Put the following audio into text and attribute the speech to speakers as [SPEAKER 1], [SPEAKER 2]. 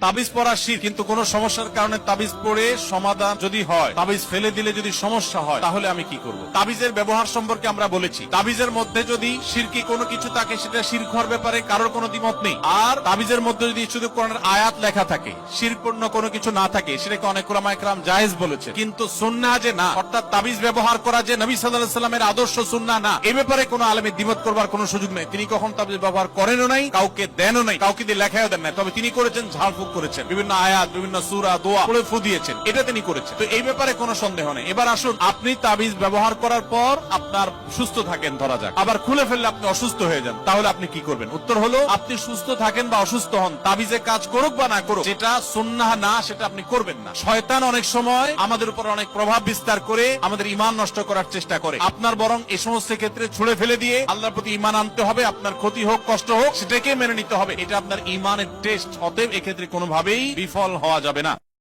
[SPEAKER 1] তাবিজ পড়া শির, কিন্তু কোন সমস্যার কারণে তাবিজ পড়ে সমাধান যদি হয়, তাবিজ ফেলে দিলে যদি সমস্যা হয়, তাহলে আমি কি করব? তাবিজের ব্যবহার সম্পর্কে আমরা বলেছি। তাবিজের মধ্যে যদি শিরকি কোনো কিছু থাকে, সেটা শির হওয়ার ব্যাপারে কারোর কোনো দ্বিমত নেই। আর তাবিজের মধ্যে যদি শুধু কোরআনের আয়াত লেখা থাকে শিরপূর্ণ কোনো কিছু না থাকে, সেটাকে অনেক ওলামা একরাম জায়েজ বলেছে কিন্তু সুন্নাহ যে না, অর্থাৎ তাবিজ ব্যবহার করা যে নবী সাল্লাল্লাহু সাল্লামের আদর্শ সুন্নাহ না, এ ব্যাপারে কোনো আলেমের দ্বিমত করবার কোনো সুযোগ নেই। তিনি কখন তাবিজ ব্যবহার করেনও নাই, কাউকে দেনও নাই, কাউকে দিয়ে লেখাও দেন নাই। তবে তিনি করেছেন ঝাড়ফুঁক করেছেন। বিভিন্ন আয়াত, বিভিন্ন সূরা, দোয়া পড়ে ফু দিয়েছেন। এটা তিনি করেছেন। তো এই ব্যাপারে কোনো সন্দেহ নেই। এবার আসুন, আপনি তাবিজ ব্যবহার করার পর আপনার সুস্থ থাকেন, ধরা যাক। আবার খুলে ফেললে আপনি অসুস্থ হয়ে যান। তাহলে আপনি কি করবেন? উত্তর হলো, আপনি সুস্থ থাকেন বা অসুস্থ হন, তাবিজে কাজ করুক বা না করুক, যেটা সুন্নাহ না, সেটা আপনি করবেন না। শয়তান অনেক সময় আমাদের উপর অনেক প্রভাব বিস্তার করে আমাদের ইমান নষ্ট করার চেষ্টা করে। আপনার বরং এই সমস্ত ক্ষেত্রে ছুড়ে ফেলে দিয়ে আল্লাহর প্রতি ইমান আনতে হবে। আপনার ক্ষতি হোক, কষ্ট হোক, সেটাকে মেনে নিতে হবে। এটা আপনার ইমানের টেস্ট অতএব এক্ষেত্রে কোনোভাবেই বিফল হওয়া যাবে না।